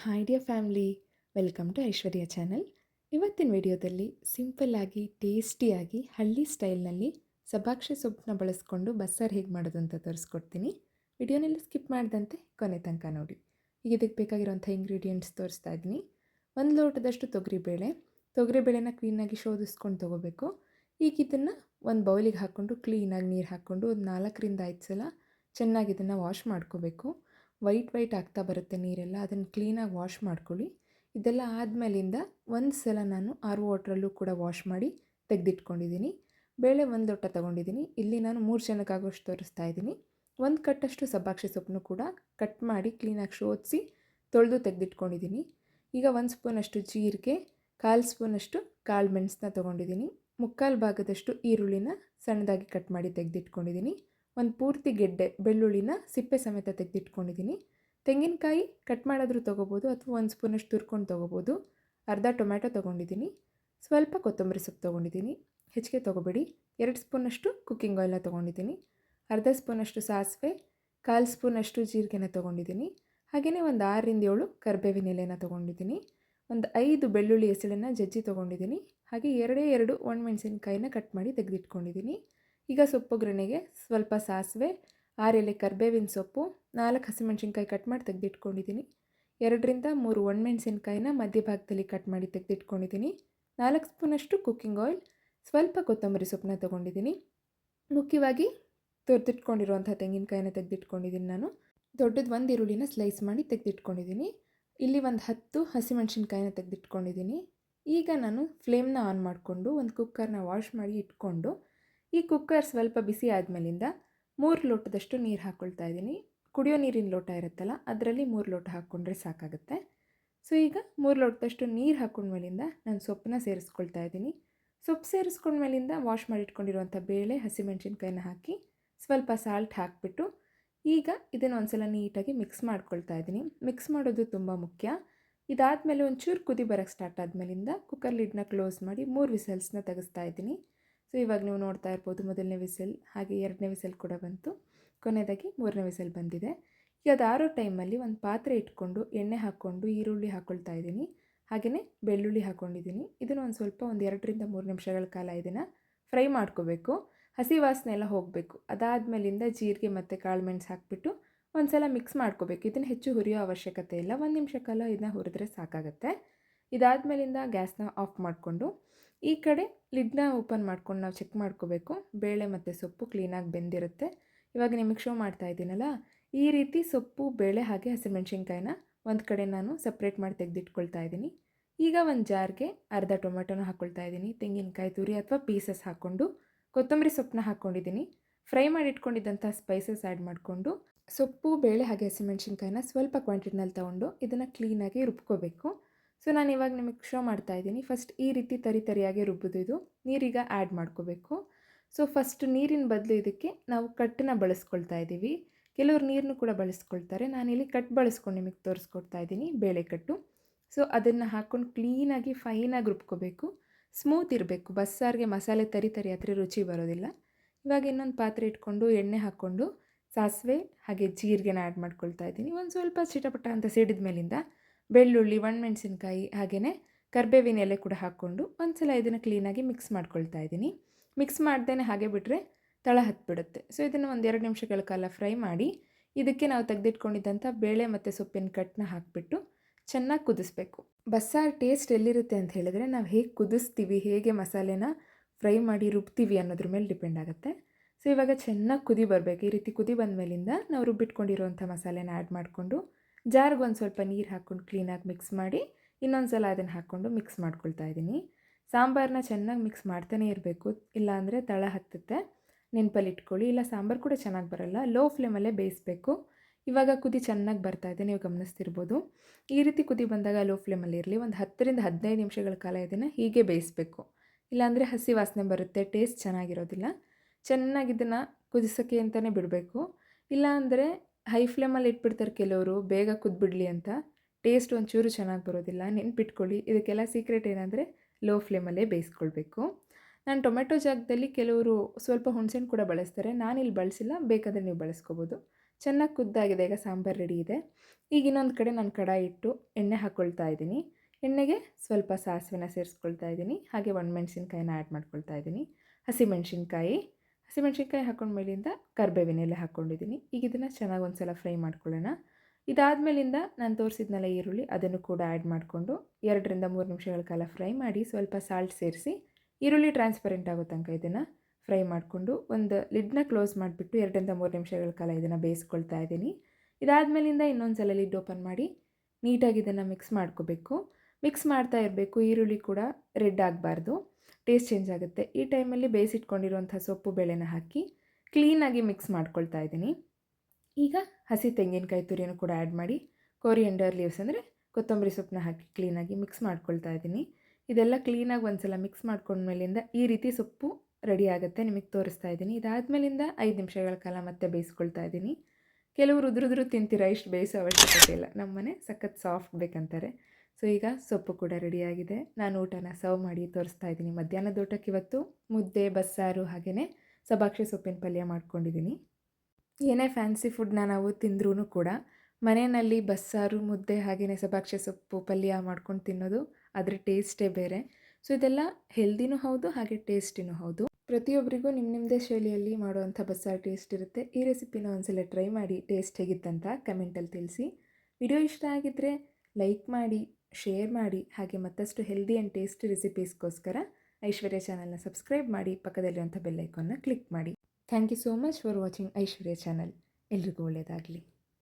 Hi dear family welcome to Aishwarya channel ಇವತ್ತಿನ ವಿಡಿಯೋದಲ್ಲಿ ಸಿಂಪಲ್ಲಾಗಿ ಟೇಸ್ಟಿಯಾಗಿ ಹಳ್ಳಿ ಸ್ಟೈಲ್ನಲ್ಲಿ ಸಬಾಕ್ಷಿ ಸೊಪ್ಪನ್ನ ಬಳಸ್ಕೊಂಡು ಬಸ್ಸಾರು ಹೇಗೆ ಮಾಡೋದು ಅಂತ ತೋರಿಸ್ಕೊಡ್ತೀನಿ. ವಿಡಿಯೋನೆಲ್ಲ ಸ್ಕಿಪ್ ಮಾಡಿದಂತೆ ಕೊನೆ ತನಕ ನೋಡಿ. ಈಗ ಇದಕ್ಕೆ ಬೇಕಾಗಿರೋಂಥ ಇಂಗ್ರೀಡಿಯೆಂಟ್ಸ್ ತೋರಿಸ್ತಾ ಇದ್ದೀನಿ. ಒಂದು ಲೋಟದಷ್ಟು ತೊಗರಿಬೇಳೆ. ತೊಗರಿಬೇಳೆನ ಕ್ಲೀನಾಗಿ ಶೋಧಿಸ್ಕೊಂಡು ತೊಗೋಬೇಕು. ಈಗ ಇದನ್ನು ಒಂದು ಬೌಲಿಗೆ ಹಾಕ್ಕೊಂಡು ಕ್ಲೀನಾಗಿ ನೀರು ಹಾಕ್ಕೊಂಡು ಒಂದು ನಾಲ್ಕರಿಂದ ಐದು ಸಲ ಚೆನ್ನಾಗಿ ಇದನ್ನು ವಾಶ್ ಮಾಡ್ಕೋಬೇಕು. ವೈಟ್ ವೈಟ್ ಆಗ್ತಾ ಬರುತ್ತೆ ನೀರೆಲ್ಲ. ಅದನ್ನು ಕ್ಲೀನಾಗಿ ವಾಶ್ ಮಾಡ್ಕೊಳ್ಳಿ. ಇದೆಲ್ಲ ಆದಮೇಲಿಂದ ಒಂದು ಸಲ ನಾನು ಆರು ವಾಟ್ರಲ್ಲೂ ಕೂಡ ವಾಶ್ ಮಾಡಿ ತೆಗೆದಿಟ್ಕೊಂಡಿದ್ದೀನಿ. ಬೇಳೆ ಒಂದು ಲೋಟ ತೊಗೊಂಡಿದ್ದೀನಿ. ಇಲ್ಲಿ ನಾನು ಮೂರು ಜನಕ್ಕಾಗೋಷ್ಟು ತೋರಿಸ್ತಾ ಇದ್ದೀನಿ. ಒಂದು ಕಟ್ಟಷ್ಟು ಸಬ್ಬಾಕ್ಷಿ ಸೊಪ್ಪನ್ನು ಕೂಡ ಕಟ್ ಮಾಡಿ ಕ್ಲೀನಾಗಿ ಶೋಧಿಸಿ ತೊಳೆದು ತೆಗೆದಿಟ್ಕೊಂಡಿದ್ದೀನಿ. ಈಗ ಒಂದು ಸ್ಪೂನಷ್ಟು ಜೀರಿಗೆ, ಕಾಲು ಸ್ಪೂನಷ್ಟು ಕಾಳು ಮೆಣಸನ್ನ ತೊಗೊಂಡಿದ್ದೀನಿ. ಮುಕ್ಕಾಲು ಭಾಗದಷ್ಟು ಈರುಳ್ಳಿನ ಸಣ್ಣದಾಗಿ ಕಟ್ ಮಾಡಿ ತೆಗೆದಿಟ್ಕೊಂಡಿದ್ದೀನಿ. ಒಂದು ಪೂರ್ತಿ ಗೆಡ್ಡೆ, ಬೆಳ್ಳುಳ್ಳಿನ ಸಿಪ್ಪೆ ಸಮೇತ ತೆಗೆದಿಟ್ಕೊಂಡಿದ್ದೀನಿ ತೆಂಗಿನಕಾಯಿ ಕಟ್ ಮಾಡೋದ್ರೂ ತೊಗೋಬೋದು ಅಥವಾ ಒಂದು ಸ್ಪೂನಷ್ಟು ತುರ್ಕೊಂಡು ತೊಗೋಬೋದು. ಅರ್ಧ ಟೊಮ್ಯಾಟೊ ತೊಗೊಂಡಿದ್ದೀನಿ ಸ್ವಲ್ಪ ಕೊತ್ತಂಬರಿ ಸೊಪ್ಪು ತೊಗೊಂಡಿದ್ದೀನಿ ಹೆಚ್ಚಿಗೆ ತೊಗೋಬೇಡಿ. ಎರಡು ಸ್ಪೂನಷ್ಟು ಕುಕ್ಕಿಂಗ್ ಆಯಿಲ್ನ ತೊಗೊಂಡಿದ್ದೀನಿ ಅರ್ಧ ಸ್ಪೂನಷ್ಟು ಸಾಸಿವೆ, ಕಾಲು ಸ್ಪೂನಷ್ಟು ಜೀರಿಗೆನ ತೊಗೊಂಡಿದ್ದೀನಿ ಹಾಗೆಯೇ ಒಂದು ಆರರಿಂದ ಏಳು ಕರ್ಬೇವಿನ ಎಲೆನ ತೊಗೊಂಡಿದ್ದೀನಿ ಒಂದು ಐದು ಬೆಳ್ಳುಳ್ಳಿ ಹೆಸಳನ್ನು ಜಜ್ಜಿ ತೊಗೊಂಡಿದ್ದೀನಿ ಹಾಗೆ ಎರಡೇ ಎರಡು ಒಣಮೆಣಸಿನ್ಕಾಯಿನ ಕಟ್ ಮಾಡಿ ತೆಗೆದಿಟ್ಕೊಂಡಿದ್ದೀನಿ ಈಗ ಸೊಪ್ಪು ಸೊಪ್ಪೊಗ್ಗರಣೆಗೆ ಸ್ವಲ್ಪ ಸಾಸಿವೆ ಆರೆಲೆ ಕರ್ಬೇವಿನ ಸೊಪ್ಪು, ನಾಲ್ಕು ಹಸಿಮೆಣ್ಸಿನ್ಕಾಯಿ ಕಟ್ ಮಾಡಿ ತೆಗೆದಿಟ್ಕೊಂಡಿದ್ದೀನಿ. ಎರಡರಿಂದ ಮೂರು ಒಣಮೆಣಸಿನ್ಕಾಯಿನ ಮಧ್ಯಭಾಗದಲ್ಲಿ ಕಟ್ ಮಾಡಿ ತೆಗೆದಿಟ್ಕೊಂಡಿದ್ದೀನಿ. ನಾಲ್ಕು ಸ್ಪೂನಷ್ಟು ಕುಕ್ಕಿಂಗ್ ಆಯಿಲ್, ಸ್ವಲ್ಪ ಕೊತ್ತಂಬರಿ ಸೊಪ್ಪನ್ನ ತೊಗೊಂಡಿದ್ದೀನಿ. ಮುಖ್ಯವಾಗಿ ತೊರೆದಿಟ್ಕೊಂಡಿರುವಂಥ ತೆಂಗಿನಕಾಯಿನ ತೆಗೆದಿಟ್ಕೊಂಡಿದ್ದೀನಿ ನಾನು. ದೊಡ್ಡದು ಒಂದು ಈರುಳ್ಳಿನ ಸ್ಲೈಸ್ ಮಾಡಿ ತೆಗೆದಿಟ್ಕೊಂಡಿದ್ದೀನಿ. ಇಲ್ಲಿ ಒಂದು ಹತ್ತು ಹಸಿಮೆಣ್ಸಿನ್ಕಾಯಿನ ತೆಗೆದಿಟ್ಕೊಂಡಿದ್ದೀನಿ. ಈಗ ನಾನು ಫ್ಲೇಮ್ನ ಆನ್ ಮಾಡಿಕೊಂಡು ಒಂದು ಕುಕ್ಕರ್ನ ವಾಶ್ ಮಾಡಿ ಇಟ್ಕೊಂಡು ಈ ಕುಕ್ಕರ್ ಸ್ವಲ್ಪ ಬಿಸಿ ಆದಮೇಲಿಂದ ಮೂರು ಲೋಟದಷ್ಟು ನೀರು ಹಾಕ್ಕೊಳ್ತಾ ಇದ್ದೀನಿ. ಕುಡಿಯೋ ನೀರಿನ ಲೋಟ ಇರುತ್ತಲ್ಲ, ಅದರಲ್ಲಿ ಮೂರು ಲೋಟ ಹಾಕ್ಕೊಂಡ್ರೆ ಸಾಕಾಗುತ್ತೆ. ಸೊ ಈಗ ಮೂರು ಲೋಟದಷ್ಟು ನೀರು ಹಾಕ್ಕೊಂಡ್ಮೇಲಿಂದ ನಾನು ಸೊಪ್ಪನ್ನ ಸೇರಿಸ್ಕೊಳ್ತಾ ಇದ್ದೀನಿ. ಸೊಪ್ಪು ಸೇರಿಸ್ಕೊಂಡ್ಮೇಲಿಂದ ವಾಶ್ ಮಾಡಿಟ್ಕೊಂಡಿರುವಂಥ ಬೇಳೆ, ಹಸಿಮೆಣ್ಸಿನ್ಕಾಯಿನ ಹಾಕಿ ಸ್ವಲ್ಪ ಸಾಲ್ಟ್ ಹಾಕಿಬಿಟ್ಟು ಈಗ ಇದನ್ನು ಒಂದ್ಸಲ ನೀಟಾಗಿ ಮಿಕ್ಸ್ ಮಾಡ್ಕೊಳ್ತಾ ಇದ್ದೀನಿ. ಮಿಕ್ಸ್ ಮಾಡೋದು ತುಂಬ ಮುಖ್ಯ. ಇದಾದಮೇಲೆ ಒಂಚೂರು ಕುದಿ ಬರೋಕ್ಕೆ ಸ್ಟಾರ್ಟ್ ಆದಮೇಲಿಂದ ಕುಕ್ಕರ್ ಲಿಡ್ನ ಕ್ಲೋಸ್ ಮಾಡಿ ಮೂರು ವಿಸಲ್ಸ್ನ ತೆಗೆಸ್ತಾ ಇದ್ದೀನಿ. ಸೊ, ಇವಾಗ ನೀವು ನೋಡ್ತಾ ಇರ್ಬೋದು ಮೊದಲನೇ ವಿಸಲ್, ಹಾಗೆ ಎರಡನೇ ವಿಸಲ್ ಕೂಡ ಬಂತು. ಕೊನೆಯದಾಗಿ ಮೂರನೇ ವಿಸಲ್ ಬಂದಿದೆ. ಈಗ ಅದಾರೋ ಟೈಮಲ್ಲಿ ಒಂದು ಪಾತ್ರೆ ಇಟ್ಕೊಂಡು ಎಣ್ಣೆ ಹಾಕ್ಕೊಂಡು ಈರುಳ್ಳಿ ಹಾಕ್ಕೊಳ್ತಾ ಇದ್ದೀನಿ. ಹಾಗೆಯೇ ಬೆಳ್ಳುಳ್ಳಿ ಹಾಕ್ಕೊಂಡಿದ್ದೀನಿ ಇದನ್ನು ಒಂದು ಸ್ವಲ್ಪ ಒಂದು ಎರಡರಿಂದ ಮೂರು ನಿಮಿಷಗಳ ಕಾಲ ಇದನ್ನು ಫ್ರೈ ಮಾಡ್ಕೋಬೇಕು. ಹಸಿ ವಾಸನೆ ಎಲ್ಲ ಹೋಗಬೇಕು. ಅದಾದಮೇಲಿಂದ ಜೀರಿಗೆ ಮತ್ತು ಕಾಳು ಮೆಣಸು ಹಾಕಿಬಿಟ್ಟು ಒಂದು ಸಲ ಮಿಕ್ಸ್ ಮಾಡ್ಕೋಬೇಕು. ಇದನ್ನು ಹೆಚ್ಚು ಹುರಿಯೋ ಅವಶ್ಯಕತೆ ಇಲ್ಲ. ಒಂದು ನಿಮಿಷ ಕಾಲ ಇದನ್ನ ಹುರಿದ್ರೆ ಸಾಕಾಗುತ್ತೆ. ಇದಾದಮೇಲಿಂದ ಗ್ಯಾಸ್ನ ಆಫ್ ಮಾಡಿಕೊಂಡು ಈ ಕಡೆ ಲಿಡ್ನ ಓಪನ್ ಮಾಡ್ಕೊಂಡು ನಾವು ಚೆಕ್ ಮಾಡ್ಕೋಬೇಕು. ಬೇಳೆ ಮತ್ತು ಸೊಪ್ಪು ಕ್ಲೀನಾಗಿ ಬೆಂದಿರುತ್ತೆ. ಇವಾಗ ನಿಮಗೆ ಶೋ ಮಾಡ್ತಾ ಇದ್ದೀನಲ್ಲ, ಈ ರೀತಿ ಸೊಪ್ಪು, ಬೇಳೆ ಹಾಗೆ ಹಸಿಮೆಣ್ಸಿನ್ಕಾಯಿನ ಒಂದು ಕಡೆ ನಾನು ಸಪ್ರೇಟ್ ಮಾಡಿ ತೆಗೆದಿಟ್ಕೊಳ್ತಾ ಇದ್ದೀನಿ. ಈಗ ಒಂದು ಜಾರ್ಗೆ ಅರ್ಧ ಟೊಮೆಟೊನ ಹಾಕ್ಕೊಳ್ತಾ ಇದ್ದೀನಿ. ತೆಂಗಿನಕಾಯಿ, ತುರಿ ಅಥವಾ ಪೀಸಸ್ ಹಾಕ್ಕೊಂಡು ಕೊತ್ತಂಬರಿ ಸೊಪ್ಪನ್ನ ಹಾಕ್ಕೊಂಡಿದ್ದೀನಿ ಫ್ರೈ ಮಾಡಿ ಇಟ್ಕೊಂಡಿದ್ದಂಥ ಸ್ಪೈಸಸ್ ಆ್ಯಡ್ ಮಾಡಿಕೊಂಡು, ಸೊಪ್ಪು, ಬೇಳೆ ಹಾಗೆ ಹಸಿಮೆಣ್ಸಿನ್ಕಾಯಿನ ಸ್ವಲ್ಪ ಕ್ವಾಂಟಿಟಿನಲ್ಲಿ ತೊಗೊಂಡು ಇದನ್ನು ಕ್ಲೀನಾಗಿ ರುಬ್ಕೋಬೇಕು. ಸೊ, ನಾನು ಇವಾಗ ನಿಮಗೆ ಶೋ ಮಾಡ್ತಾ ಇದ್ದೀನಿ. ಫಸ್ಟ್ ಈ ರೀತಿ ತರಿ ತರಿಯಾಗಿ ರುಬ್ಬೋದು ಇದು. ನೀರೀಗ ಆ್ಯಡ್ ಮಾಡ್ಕೋಬೇಕು. ಸೊ ಫಸ್ಟ್ ನೀರಿನ ಬದಲು ಇದಕ್ಕೆ ನಾವು ಕಟ್ಟನ್ನ ಬಳಸ್ಕೊಳ್ತಾ ಇದ್ದೀವಿ. ಕೆಲವರು ನೀರನ್ನು ಕೂಡ ಬಳಸ್ಕೊಳ್ತಾರೆ. ನಾನಿಲ್ಲಿ ಕಟ್ ಬಳಸ್ಕೊಂಡು ನಿಮಗೆ ತೋರಿಸ್ಕೊಡ್ತಾ ಇದ್ದೀನಿ ಬೇಳೆ ಕಟ್ಟು ಸೊ ಅದನ್ನು ಹಾಕ್ಕೊಂಡು ಕ್ಲೀನಾಗಿ ಫೈನಾಗಿ ರುಬ್ಕೋಬೇಕು. ಸ್ಮೂತ್ ಇರಬೇಕು. ಬಸ್ಸಾರಿಗೆ ಮಸಾಲೆ ತರಿ ತರಿ ಆದರೆ ರುಚಿ ಬರೋದಿಲ್ಲ. ಇವಾಗ ಇನ್ನೊಂದು ಪಾತ್ರೆ ಇಟ್ಕೊಂಡು ಎಣ್ಣೆ ಹಾಕ್ಕೊಂಡು ಸಾಸಿವೆ ಹಾಗೆ ಜೀರಿಗೆನ ಆ್ಯಡ್ ಮಾಡ್ಕೊಳ್ತಾ ಇದ್ದೀನಿ. ಒಂದು ಸ್ವಲ್ಪ ಚಿಟಪಟ ಅಂತ ಸಿಡಿದ ಮೇಲಿಂದ ಬೆಳ್ಳುಳ್ಳಿ, ಒಣಮೆಣಸಿನ್ಕಾಯಿ ಹಾಗೆಯೇ ಕರ್ಬೇವಿನ ಎಲೆ ಕೂಡ ಹಾಕ್ಕೊಂಡು ಒಂದು ಸಲ ಇದನ್ನು ಕ್ಲೀನಾಗಿ ಮಿಕ್ಸ್ ಮಾಡ್ಕೊಳ್ತಾ ಇದ್ದೀನಿ. ಮಿಕ್ಸ್ ಮಾಡ್ದೇ ಹಾಗೆ ಬಿಟ್ಟರೆ ತಳ ಹತ್ಬಿಡುತ್ತೆ. ಸೊ ಇದನ್ನು ಒಂದು ಎರಡು ನಿಮಿಷಗಳ ಕಾಲ ಫ್ರೈ ಮಾಡಿ ಇದಕ್ಕೆ ನಾವು ತೆಗೆದಿಟ್ಕೊಂಡಿದ್ದಂಥ ಬೇಳೆ ಮತ್ತು ಸೊಪ್ಪಿನ ಕಟ್ನ ಹಾಕಿಬಿಟ್ಟು ಚೆನ್ನಾಗಿ ಕುದಿಸ್ಬೇಕು. ಬಸ್ಸಾರು ಟೇಸ್ಟ್ ಎಲ್ಲಿರುತ್ತೆ ಅಂತ ಹೇಳಿದ್ರೆ ನಾವು ಹೇಗೆ ಕುದಿಸ್ತೀವಿ, ಹೇಗೆ ಮಸಾಲೆನ ಫ್ರೈ ಮಾಡಿ ರುಬ್ತೀವಿ ಅನ್ನೋದ್ರ ಮೇಲೆ ಡಿಪೆಂಡ್ ಆಗುತ್ತೆ. ಸೊ ಇವಾಗ ಚೆನ್ನಾಗಿ ಕುದಿ ಬರಬೇಕು. ಈ ರೀತಿ ಕುದಿ ಬಂದ ಮೇಲಿಂದ ನಾವು ರುಬ್ಬಿಟ್ಕೊಂಡಿರುವಂಥ ಮಸಾಲೆನ ಆ್ಯಡ್ ಮಾಡಿಕೊಂಡು ಜಾರ್ಗೆ ಒಂದು ಸ್ವಲ್ಪ ನೀರು ಹಾಕ್ಕೊಂಡು ಕ್ಲೀನಾಗಿ ಮಿಕ್ಸ್ ಮಾಡಿ ಇನ್ನೊಂದು ಸಲ ಅದನ್ನು ಹಾಕ್ಕೊಂಡು ಮಿಕ್ಸ್ ಮಾಡ್ಕೊಳ್ತಾ ಇದ್ದೀನಿ ಸಾಂಬಾರನ್ನ ಚೆನ್ನಾಗಿ ಮಿಕ್ಸ್ ಮಾಡ್ತಾನೆ ಇರಬೇಕು. ಇಲ್ಲಾಂದರೆ ತಳ ಹತ್ತುತ್ತೆ. ನೆನಪಲ್ಲಿ ಇಟ್ಕೊಳ್ಳಿ. ಇಲ್ಲ, ಸಾಂಬಾರು ಕೂಡ ಚೆನ್ನಾಗಿ ಬರಲ್ಲ. ಲೋ ಫ್ಲೇಮಲ್ಲೇ ಬೇಯಿಸಬೇಕು. ಇವಾಗ ಕುದಿ ಚೆನ್ನಾಗಿ ಬರ್ತಾ ಇದೆ. ನೀವು ಗಮನಿಸ್ತಿರ್ಬೋದು. ಈ ರೀತಿ ಕುದಿ ಬಂದಾಗ ಲೋ ಫ್ಲೇಮಲ್ಲಿ ಇರಲಿ. ಒಂದು ಹತ್ತರಿಂದ ಹದಿನೈದು ನಿಮಿಷಗಳ ಕಾಲ ಇದನ್ನು ಹೀಗೆ ಬೇಯಿಸಬೇಕು. ಇಲ್ಲಾಂದರೆ ಹಸಿ ವಾಸನೆ ಬರುತ್ತೆ. ಟೇಸ್ಟ್ ಚೆನ್ನಾಗಿರೋದಿಲ್ಲ. ಚೆನ್ನಾಗಿ ಇದನ್ನು ಕುದಿಸೋಕ್ಕೆ ಅಂತಲೇ ಬಿಡಬೇಕು. ಇಲ್ಲಾಂದರೆ ಹೈ ಫ್ಲೇಮಲ್ಲಿ ಇಟ್ಬಿಡ್ತಾರೆ ಕೆಲವರು, ಬೇಗ ಕುದ್ಬಿಡ್ಲಿ ಅಂತ. ಟೇಸ್ಟ್ ಒಂಚೂರು ಚೆನ್ನಾಗಿ ಬರೋದಿಲ್ಲ, ನೆನ್ಪಿಟ್ಕೊಳ್ಳಿ. ಇದಕ್ಕೆಲ್ಲ ಸೀಕ್ರೆಟ್ ಏನಂದರೆ, ಲೋ ಫ್ಲೇಮಲ್ಲೇ ಬೇಯಿಸ್ಕೊಳ್ಬೇಕು. ನಾನು ಟೊಮೆಟೊ ಜಾಗದಲ್ಲಿ ಕೆಲವರು ಸ್ವಲ್ಪ ಹುಣಸೆಹಣ್ಣು ಕೂಡ ಬಳಸ್ತಾರೆ. ನಾನಿಲ್ಲಿ ಬಳಸಿಲ್ಲ, ಬೇಕಾದರೆ ನೀವು ಬಳಸ್ಕೋಬೋದು. ಚೆನ್ನಾಗಿ ಕುದ್ದಾಗಿದೆ, ಈಗ ಸಾಂಬಾರು ರೆಡಿ ಇದೆ. ಈಗ ಇನ್ನೊಂದು ಕಡೆ ನಾನು ಕಡಾಯಿ ಇಟ್ಟು ಎಣ್ಣೆ ಹಾಕ್ಕೊಳ್ತಾ ಇದ್ದೀನಿ. ಎಣ್ಣೆಗೆ ಸ್ವಲ್ಪ ಸಾಸಿವೆನ ಸೇರಿಸ್ಕೊಳ್ತಾ ಇದ್ದೀನಿ. ಹಾಗೆ ಒಣಮೆಣ್ಸಿನ್ಕಾಯಿನ ಆ್ಯಡ್ ಮಾಡ್ಕೊಳ್ತಾ ಇದ್ದೀನಿ. ಹಸಿಮೆಣ್ಸಿನ್ಕಾಯಿ ಹಸಿಮೆಣ್ಸಿನ್ಕಾಯಿ ಹಾಕೊಂಡ ಮೇಲಿಂದ ಕರ್ಬೇವಿನ ಎಲೆ ಹಾಕ್ಕೊಂಡಿದ್ದೀನಿ ಈಗ ಇದನ್ನು ಚೆನ್ನಾಗಿ ಒಂದು ಸಲ ಫ್ರೈ ಮಾಡ್ಕೊಳ್ಳೋಣ. ಇದಾದಮೇಲಿಂದ ನಾನು ತೋರಿಸಿದ್ನಲ್ಲ ಈರುಳ್ಳಿ, ಅದನ್ನು ಕೂಡ ಆ್ಯಡ್ ಮಾಡಿಕೊಂಡು ಎರಡರಿಂದ ಮೂರು ನಿಮಿಷಗಳ ಕಾಲ ಫ್ರೈ ಮಾಡಿ ಸ್ವಲ್ಪ ಸಾಲ್ಟ್ ಸೇರಿಸಿ ಈರುಳ್ಳಿ ಟ್ರಾನ್ಸ್ಪರೆಂಟ್ ಆಗೋ ತನಕ ಇದನ್ನು ಫ್ರೈ ಮಾಡಿಕೊಂಡು ಒಂದು ಲಿಡ್ನ ಕ್ಲೋಸ್ ಮಾಡಿಬಿಟ್ಟು ಎರಡರಿಂದ ಮೂರು ನಿಮಿಷಗಳ ಕಾಲ ಇದನ್ನು ಬೇಯಿಸ್ಕೊಳ್ತಾ ಇದ್ದೀನಿ ಇದಾದಮೇಲಿಂದ ಇನ್ನೊಂದು ಸಲ ಲಿಡ್ ಓಪನ್ ಮಾಡಿ ನೀಟಾಗಿ ಇದನ್ನು ಮಿಕ್ಸ್ ಮಾಡ್ಕೋಬೇಕು. ಮಿಕ್ಸ್ ಮಾಡ್ತಾ ಇರಬೇಕು, ಈರುಳ್ಳಿ ಕೂಡ ರೆಡ್ ಆಗಬಾರ್ದು. ಟೇಸ್ಟ್ ಚೇಂಜ್ ಆಗುತ್ತೆ. ಈ ಟೈಮಲ್ಲಿ ಬೇಯಿಸಿಟ್ಕೊಂಡಿರುವಂಥ ಸೊಪ್ಪು, ಬೇಳೆನ ಹಾಕಿ ಕ್ಲೀನಾಗಿ ಮಿಕ್ಸ್ ಮಾಡ್ಕೊಳ್ತಾ ಇದ್ದೀನಿ. ಈಗ ಹಸಿ ತೆಂಗಿನಕಾಯಿ ತುರಿಯನ್ನು ಕೂಡ ಆ್ಯಡ್ ಮಾಡಿ ಕೊರಿಯಂಡರ್ ಲೀವ್ಸ್ ಅಂದರೆ ಕೊತ್ತಂಬರಿ ಸೊಪ್ಪನ್ನ ಹಾಕಿ ಕ್ಲೀನಾಗಿ ಮಿಕ್ಸ್ ಮಾಡ್ಕೊಳ್ತಾ ಇದ್ದೀನಿ. ಇದೆಲ್ಲ ಕ್ಲೀನಾಗಿ ಒಂದು ಸಲ ಮಿಕ್ಸ್ ಮಾಡ್ಕೊಂಡ್ಮೇಲಿಂದ ಈ ರೀತಿ ಸೊಪ್ಪು ರೆಡಿ ಆಗುತ್ತೆ. ನಿಮಗೆ ತೋರಿಸ್ತಾ ಇದ್ದೀನಿ. ಇದಾದಮೇಲಿಂದ ಐದು ನಿಮಿಷಗಳ ಕಾಲ ಮತ್ತೆ ಬೇಯಿಸ್ಕೊಳ್ತಾ ಇದ್ದೀನಿ. ಕೆಲವರು ಉದುರುದ್ರು ತಿಂತೀರ? ಇಷ್ಟು ಬೇಯಿಸೋ ಅವಶ್ಯಕತೆ ಇಲ್ಲ. ನಮ್ಮ ಮನೆ ಸಖತ್ ಸಾಫ್ಟ್ ಬೇಕಂತಾರೆ. ಸೊ, ಈಗ ಸೊಪ್ಪು ಕೂಡ ರೆಡಿಯಾಗಿದೆ. ನಾನು ಊಟನ ಸರ್ವ್ ಮಾಡಿ ತೋರಿಸ್ತಾ ಇದ್ದೀನಿ. ಮಧ್ಯಾಹ್ನದ ಊಟಕ್ಕೆ ಇವತ್ತು ಮುದ್ದೆ, ಬಸ್ಸಾರು ಹಾಗೆಯೇ ಸಬಾಕ್ಷಿ ಸೊಪ್ಪಿನ ಪಲ್ಯ ಮಾಡ್ಕೊಂಡಿದ್ದೀನಿ. ಏನೇ ಫ್ಯಾನ್ಸಿ ಫುಡ್ನ ನಾವು ತಿಂದ್ರೂ ಕೂಡ ಮನೆಯಲ್ಲಿ ಬಸ್ಸಾರು, ಮುದ್ದೆ ಹಾಗೆಯೇ ಸಬಾಕ್ಷಿ ಸೊಪ್ಪು, ಪಲ್ಯ ಮಾಡ್ಕೊಂಡು ತಿನ್ನೋದು ಅದರ ಟೇಸ್ಟೇ ಬೇರೆ. ಸೊ, ಇದೆಲ್ಲ ಹೆಲ್ದಿನೂ ಹೌದು ಹಾಗೆ ಟೇಸ್ಟಿನೂ ಹೌದು. ಪ್ರತಿಯೊಬ್ಬರಿಗೂ ನಿಮ್ಮ ನಿಮ್ಮದೇ ಶೈಲಿಯಲ್ಲಿ ಮಾಡುವಂಥ ಬಸ್ಸಾರು ಟೇಸ್ಟ್ ಇರುತ್ತೆ. ಈ ರೆಸಿಪಿನ ಒಂದ್ಸಲ ಟ್ರೈ ಮಾಡಿ ಟೇಸ್ಟ್ ಹೇಗಿತ್ತಂತ ಕಮೆಂಟಲ್ಲಿ ತಿಳಿಸಿ. ವಿಡಿಯೋ ಇಷ್ಟ ಆಗಿದ್ದರೆ ಲೈಕ್ ಮಾಡಿ ಶೇರ್ ಮಾಡಿ, ಹಾಗೆ ಮತ್ತಷ್ಟು ಹೆಲ್ದಿ ಆ್ಯಂಡ್ ಟೇಸ್ಟಿ ರೆಸಿಪೀಸ್ಗೋಸ್ಕರ ಐಶ್ವರ್ಯ ಚಾನಲ್ನ ಸಬ್ಸ್ಕ್ರೈಬ್ ಮಾಡಿ, ಪಕ್ಕದಲ್ಲಿರುವಂಥ ಬೆಲ್ಲೈಕನ್ನ ಕ್ಲಿಕ್ ಮಾಡಿ. Thank you so much for watching Aishwarya channel ಎಲ್ರಿಗೂ ಒಳ್ಳೆಯದಾಗಲಿ